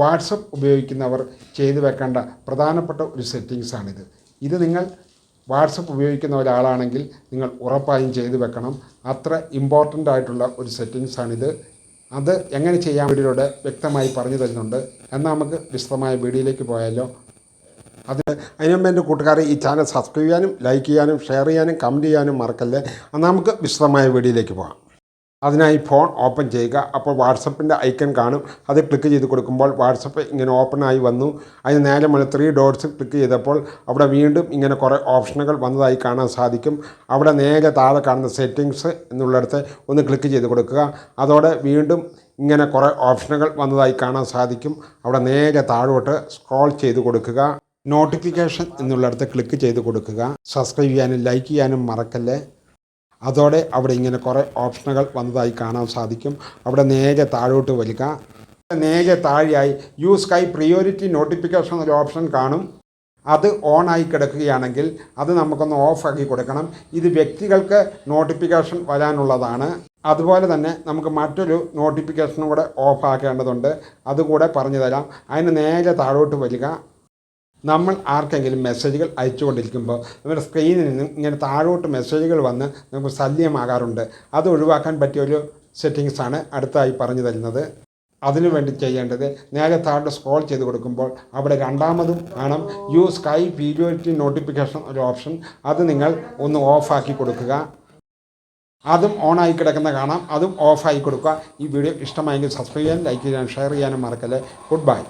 WhatsApp ഉപയോഗിക്കുന്നവർ ചെയ്തു വെക്കേണ്ട പ്രധാനപ്പെട്ട ഒരു സെറ്റിങ്സാണിത് ഇത് നിങ്ങൾ വാട്സപ്പ് ഉപയോഗിക്കുന്ന ഒരാളാണെങ്കിൽ നിങ്ങൾ ഉറപ്പായും ചെയ്തു വെക്കണം. അത്ര ഇമ്പോർട്ടന്റ് ആയിട്ടുള്ള ഒരു സെറ്റിങ്സാണിത് അത് എങ്ങനെ ചെയ്യാൻ വീഡിയോയുടെ വ്യക്തമായി പറഞ്ഞു തരുന്നുണ്ട്. എന്നാൽ നമുക്ക് വിശദമായ വീഡിയോയിലേക്ക് പോയാലോ? അതിന് അതിനുമുമ്പ് എന്റെ കൂട്ടുകാരെ ഈ ചാനൽ സബ്സ്ക്രൈബ് ചെയ്യാനും ലൈക്ക് ചെയ്യാനും ഷെയർ ചെയ്യാനും കമന്റ് ചെയ്യാനും മറക്കല്ലേ? നമുക്ക് വിശദമായ വീഡിയോയിലേക്ക് പോകാം. അതിനായി ഫോൺ ഓപ്പൺ ചെയ്യുക. അപ്പോൾ വാട്സപ്പിന്റെ ഐക്കൺ കാണും. അത് ക്ലിക്ക് ചെയ്ത് കൊടുക്കുമ്പോൾ വാട്സപ്പ് ഇങ്ങനെ ഓപ്പൺ ആയി വന്നു. അതിന് നേരെ മുതൽ ത്രീ ഡോട്ട്സ് ക്ലിക്ക് ചെയ്തപ്പോൾ അവിടെ വീണ്ടും ഇങ്ങനെ കുറേ ഓപ്ഷനുകൾ വന്നതായി കാണാൻ സാധിക്കും. അവിടെ നേരെ താഴെ കാണുന്ന സെറ്റിങ്സ് എന്നുള്ളിടത്ത് ഒന്ന് ക്ലിക്ക് ചെയ്ത് കൊടുക്കുക. അതോടെ വീണ്ടും ഇങ്ങനെ കുറേ ഓപ്ഷനുകൾ വന്നതായി കാണാൻ സാധിക്കും. അവിടെ നേരെ താഴോട്ട് സ്ക്രോൾ ചെയ്ത് കൊടുക്കുക. നോട്ടിഫിക്കേഷൻ എന്നുള്ളിടത്ത് ക്ലിക്ക് ചെയ്ത് കൊടുക്കുക. സബ്സ്ക്രൈബ് ചെയ്യാനും ലൈക്ക് ചെയ്യാനും മറക്കല്ലേ. അതോടെ അവിടെ ഇങ്ങനെ കുറേ ഓപ്ഷനുകൾ വന്നതായി കാണാൻ സാധിക്കും. അവിടെ നേരെ താഴോട്ട് വരിക നേരെ താഴെയായി യു സ്കൈ പ്രിയോറിറ്റി നോട്ടിഫിക്കേഷൻ എന്നൊരു ഓപ്ഷൻ കാണും. അത് ഓൺ ആയി കിടക്കുകയാണെങ്കിൽ അത് നമുക്കൊന്ന് ഓഫ് ആക്കി കൊടുക്കണം. ഇത് വ്യക്തികൾക്ക് നോട്ടിഫിക്കേഷൻ വരാനുള്ളതാണ്. അതുപോലെ തന്നെ നമുക്ക് മറ്റൊരു നോട്ടിഫിക്കേഷനും കൂടെ ഓഫ് ആക്കേണ്ടതുണ്ട്. അതുകൂടെ പറഞ്ഞു തരാം. അതിന് നേരെ താഴോട്ട് വരിക നമ്മൾ ആർക്കെങ്കിലും മെസ്സേജുകൾ അയച്ചുകൊണ്ടിരിക്കുമ്പോൾ നമ്മുടെ സ്ക്രീനിൽ നിന്നും ഇങ്ങനെ താഴോട്ട് മെസ്സേജുകൾ വന്ന് നമുക്ക് ശല്യമാകാറുണ്ട് അത് ഒഴിവാക്കാൻ പറ്റിയ ഒരു സെറ്റിങ്സാണ് അടുത്തായി പറഞ്ഞു തരുന്നത്. അതിനു വേണ്ടി ചെയ്യേണ്ടത് നേരെ താഴെ സ്ക്രോൾ ചെയ്ത് കൊടുക്കുമ്പോൾ അവിടെ രണ്ടാമതും കാണാം. യു സ്കൈ വീഡിയോറ്റി നോട്ടിഫിക്കേഷൻ ഒരു ഓപ്ഷൻ അത് നിങ്ങൾ ഒന്ന് ഓഫാക്കി കൊടുക്കുക. അതും ഓണായി കിടക്കുന്ന കാണാം. അതും ഓഫായി കൊടുക്കുക. ഈ വീഡിയോ ഇഷ്ടമായെങ്കിൽ സബ്സ്ക്രൈബ് ചെയ്യാനും ലൈക്ക് ചെയ്യാനും ഷെയർ ചെയ്യാനും മറക്കല്ലേ. Good bye